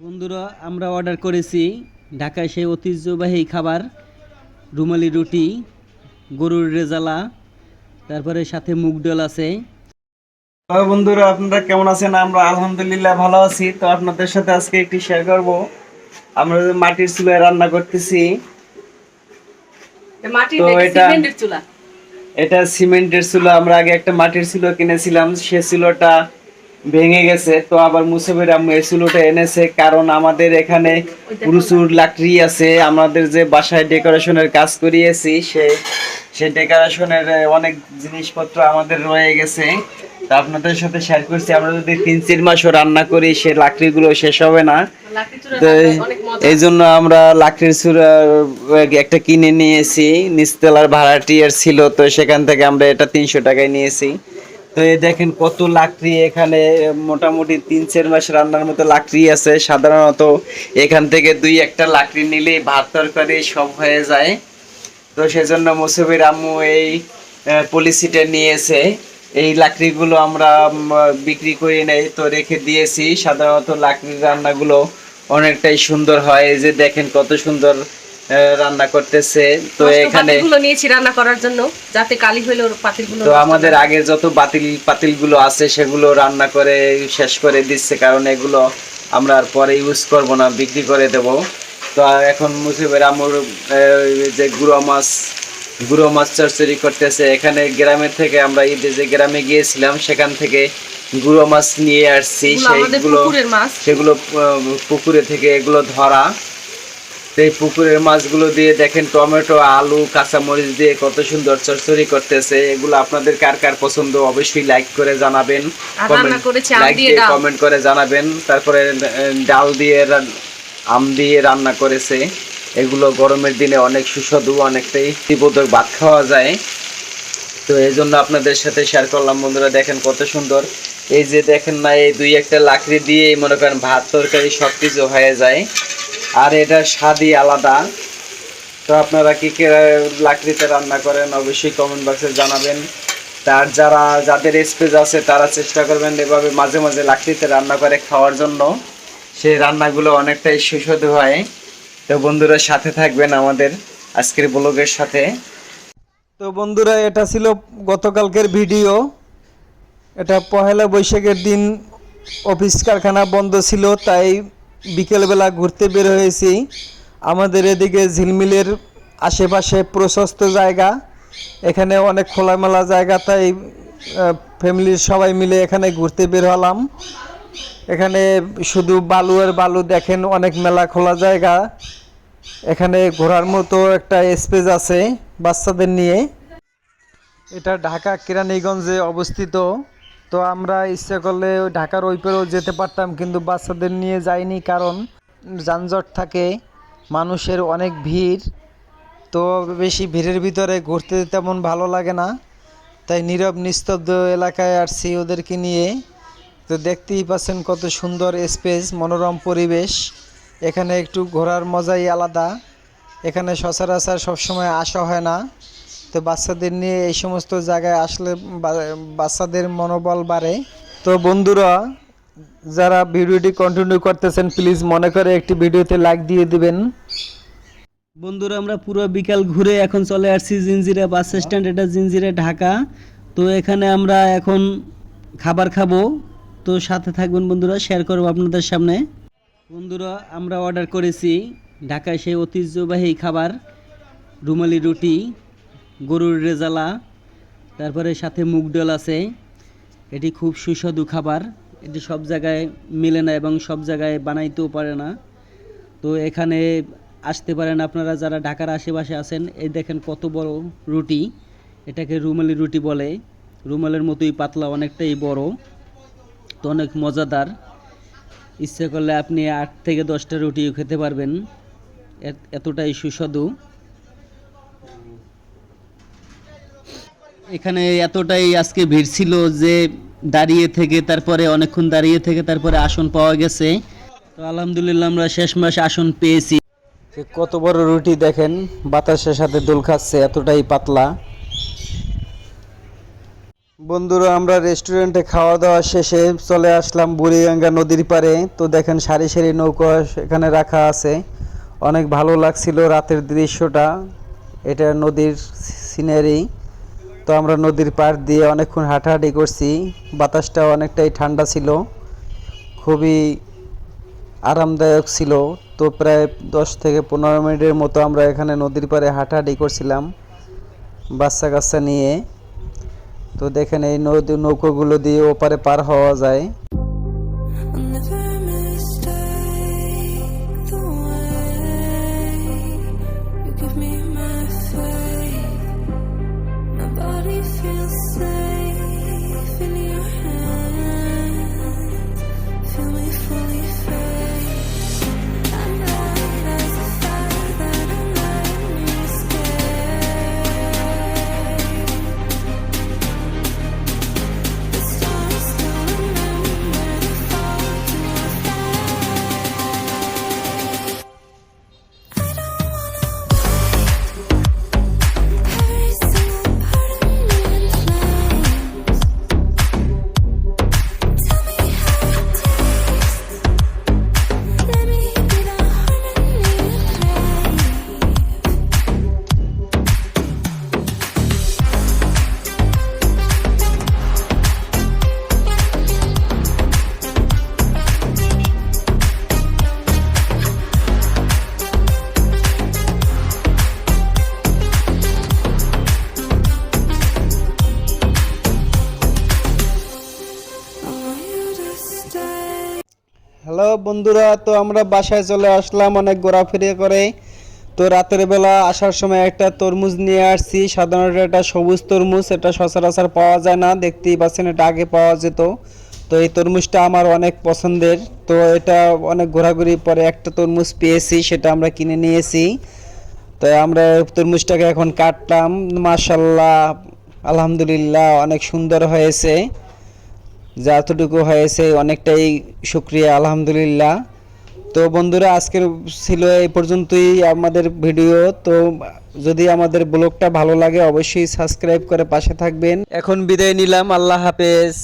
বন্ধুরা আমরা অর্ডার করেছি ঢাকায় সেই ঐতিহ্যবাহী খাবার রুমালি রুটি গরুর রেজালা তারপরে সাথে মুগ ডাল আছে। বন্ধুরা আপনারা কেমন আছেন? আমরা আলহামদুলিল্লাহ ভালো আছি। তো আপনাদের সাথে আজকে একটি শেয়ার করব। আমরা যে মাটির চুলায় রান্না করতেছি তো এটা- সিমেন্টের চুলা? এটা সিমেন্টের চুলা। আমরা আগে একটা মাটির চুলো কিনেছিলাম। সে চুলোটা ভেঙে গেছে তো আবার মুসেবের আম্মু এই চুলোটা এনেছে কারণ আমাদের এখানে প্রচুর লাকড়ি আছে আমাদের যে বাসায় ডেকোরেশনের কাজ করিয়েছি সে সে ডেকোরেশনের অনেক জিনিসপত্র আমাদের রয়ে গেছে। তা আপনাদের সাথে শেয়ার করছি আমরা যদি তিন চার মাসও রান্না করি সে লাকড়িগুলো শেষ হবে না। তো এই জন্য আমরা লাকড়ির চূড়া একটা কিনে নিয়েছি নিচতলার ভাড়াটিয়ার ছিল তো সেখান থেকে আমরা এটা তিনশো টাকায় নিয়েছি। তো এই দেখেন কত লাকড়ি এখানে, মোটামুটি তিন চার মাস রান্নার মতো লাকড়ি আছে। সাধারণত এখান থেকে দুই একটা লাকড়ি নিলেই ভাত তরকারি সব হয়ে যায়। তো সেজন্য মুসুবির আম্মু এই পলিসিটা নিয়েছে। এই লাকড়িগুলো আমরা বিক্রি করে নেই, তো রেখে দিয়েছি। সাধারণত লাকড়ির রান্নাগুলো অনেকটাই সুন্দর হয়। এই যে দেখেন কত সুন্দর রান্না করতেছে। তো এখানে গুলো নিয়েছি রান্না করার জন্য যাতে কালি হইলে পাতিলগুলো তো আমাদের আগে যত বাতিল পাতিলগুলো আছে সেগুলো রান্না করে শেষ করে দিচ্ছে কারণ এগুলো আমরা আর পরে ইউজ করব না বিক্রি করে দেব। তো এখন মুসিবের আমর যে গুঁড়ো মাছ গুঁড়ো মাছ চরচরি করতেছে এখানে গ্রামের থেকে আমরা ঈদে যে গ্রামে গিয়েছিলাম সেখান থেকে গুঁড়ো মাছ নিয়ে আসছি সেইগুলো পুকুরের মাছ। সেগুলো পুকুরে থেকে এগুলো ধরা। এই পুকুরের মাছগুলো দিয়ে দেখেন টমেটো আলু কাঁচামরিচ দিয়ে কত সুন্দর চরচরি করতেছে। এগুলো আপনাদের কার কার পছন্দ অবশ্যই লাইক করে জানাবেন। লাইক দিয়ে কমেন্ট করে জানাবেন। তারপরে ডাল দিয়ে আম দিয়ে রান্না করেছে। এগুলো গরমের দিনে অনেক সুস্বাদু অনেকটাই তীব্রদক ভাত খাওয়া যায়। তো এই জন্য আপনাদের সাথে শেয়ার করলাম। বন্ধুরা দেখেন কত সুন্দর। এই যে দেখেন না এই দুই একটা লাকড়ি দিয়ে মনে করেন ভাত তরকারি সব কিছু হয়ে যায়। আর এটা স্বাদই আলাদা। তো আপনারা কী কি লাকড়িতে রান্না করেন, অবশ্যই কমেন্ট বক্সে জানাবেন। তার যারা, যাদের স্পেস আছে, তারা চেষ্টা করবেন এভাবে মাঝে মাঝে লাকড়িতে রান্না করে খাওয়ার জন্য। সেই রান্নাগুলো অনেকটাই সুস্বাদু হয়। তো বন্ধুরা সাথে থাকবেন আমাদের আজকের ব্লগের সাথে। তো বন্ধুরা, এটা ছিল গতকালকের ভিডিও। এটা পহেলা বৈশাখের দিন অফিস কারখানা বন্ধ ছিল, তাই বিকেলবেলা ঘুরতে বের হয়েছি। আমাদের এদিকে ঝিলমিলের আশেপাশে প্রশস্ত জায়গা। এখানে অনেক খোলামেলা জায়গা, তাই ফ্যামিলির সবাই মিলে এখানে ঘুরতে বের হলাম। এখানে শুধু বালু আর বালু দেখেন, অনেক মেলা খোলা জায়গা। এখানে ঘোরার মতো একটা স্পেস আছে বাচ্চাদের নিয়ে। এটা ঢাকা কেরানীগঞ্জে অবস্থিত। তো আমরা ইচ্ছে করলে ঢাকার ওই পারেও যেতে পারতাম, কিন্তু বাচ্চাদের নিয়ে যাইনি কারণ যানজট থাকে, মানুষের অনেক ভিড়, তো বেশি ভিড়ের ভিতরে ঘুরতে তেমন ভালো লাগে না। তাই নীরব, নিস্তব্ধ এলাকায় আসছি ওদেরকে নিয়ে। তো দেখতেই পাচ্ছেন কত সুন্দর স্পেস, মনোরম পরিবেশ। এখানে একটু ঘোরার মজাই আলাদা। এখানে সচরাচর সবসময় আসা হয় না। তো বাচ্চাদের নিয়ে এই সমস্ত জায়গায় আসলে বাচ্চাদের মনোবল বাড়ে। তো বন্ধুরা, যারা ভিডিওটি কন্টিনিউ করতেছেন প্লিজ মনে করে একটি ভিডিওতে লাইক দিয়ে দিবেন। বন্ধুরা, আমরা পুরো বিকাল ঘুরে এখন চলে আসছি জিঞ্জিরা বাস স্ট্যান্ড, এটা জিঞ্জিরা ঢাকা। তো এখানে আমরা এখন খাবার খাব। তো সাথে থাকবেন বন্ধুরা শেয়ার করব আপনাদের সামনে। বন্ধুরা, আমরা অর্ডার করেছি ঢাকায় সেই ঐতিহ্যবাহী খাবার, রুমালি রুটি। গরুর রেজালা, তারপরে সাথে মুগ ডাল আছে। এটি খুব সুস্বাদু খাবার। এটি সব জায়গায় মেলে না এবং সব জায়গায় বানাইতেও পারে না। তো এখানে আসতে পারেন আপনারা, যারা ঢাকার আশেপাশে আছেন, এই দেখেন কত বড় রুটি। এটাকে রুমালি রুটি বলে। রুমালের মতোই পাতলা, অনেকটাই বড়। তো অনেক মজাদার। ইচ্ছে করলে আপনি আট থেকে দশটা রুটিও খেতে পারবেন। এত- এতটাই সুস্বাদু। এখানে এতটাই আজকে ভিড় ছিল যে দাঁড়িয়ে থেকে, তারপরে অনেকক্ষণ দাঁড়িয়ে থেকে তারপরে আসন পাওয়া গেছে। তো আলহামদুলিল্লাহ আমরা শেষ মাস আসন পেয়েছি। কত বড় রুটি দেখেন, বাতাসের সাথে দোল খাচ্ছে, এতটাই পাতলা। বন্ধুরা, আমরা রেস্টুরেন্টে খাওয়া দাওয়া শেষে চলে আসলাম বুড়িগঙ্গা নদীর পাড়ে। তো দেখেন সারি সারি নৌকা এখানে রাখা আছে। অনেক ভালো লাগছিল রাতের দৃশ্যটা। এটা নদীর সিনারি তো আমরা নদীর পাড় দিয়ে অনেকক্ষণ হাঁটাহাঁটি করছি। বাতাসটা অনেকটাই ঠান্ডা ছিল। খুবই আরামদায়ক ছিল। তো প্রায় দশ থেকে পনেরো মিনিটের মতো আমরা এখানে নদীর পাড়ে হাঁটাহাঁটি করছিলাম বাচ্চা কাচ্চা নিয়ে। তো দেখেন এই নদী নৌকোগুলো দিয়ে ওপারে পার হওয়া যায়। হ্যালো বন্ধুরা, তো আমরা বাসায় চলে আসলাম অনেক ঘোরাফেরি করে। তো রাতের বেলা আসার সময় একটা তরমুজ নিয়ে আসছি। সাধারণত এটা সবুজ তরমুজ, এটা সচরাচর পাওয়া যায় না। দেখতেই পাচ্ছেন, এটা আগে পাওয়া যেত। তো এই তরমুজটা আমার অনেক পছন্দের। তো এটা অনেক ঘোরাঘুরি পরে একটা তরমুজ পেয়েছি, সেটা আমরা কিনে নিয়েছি। তো আমরা তরমুজটাকে এখন কাটলাম। মাশাল্লাহ আলহামদুলিল্লাহ, অনেক সুন্দর হয়েছে। যতটুকু হয়েছে, অনেকটাই শুক্রিয়া, আলহামদুলিল্লাহ। তো বন্ধুরা, আজকের ছিল এই পর্যন্তই আমাদের ভিডিও। তো যদি আমাদের ব্লগটা ভালো লাগে, অবশ্যই সাবস্ক্রাইব করে পাশে থাকবেন। এখন বিদায় নিলাম, আল্লাহ হাফেজ।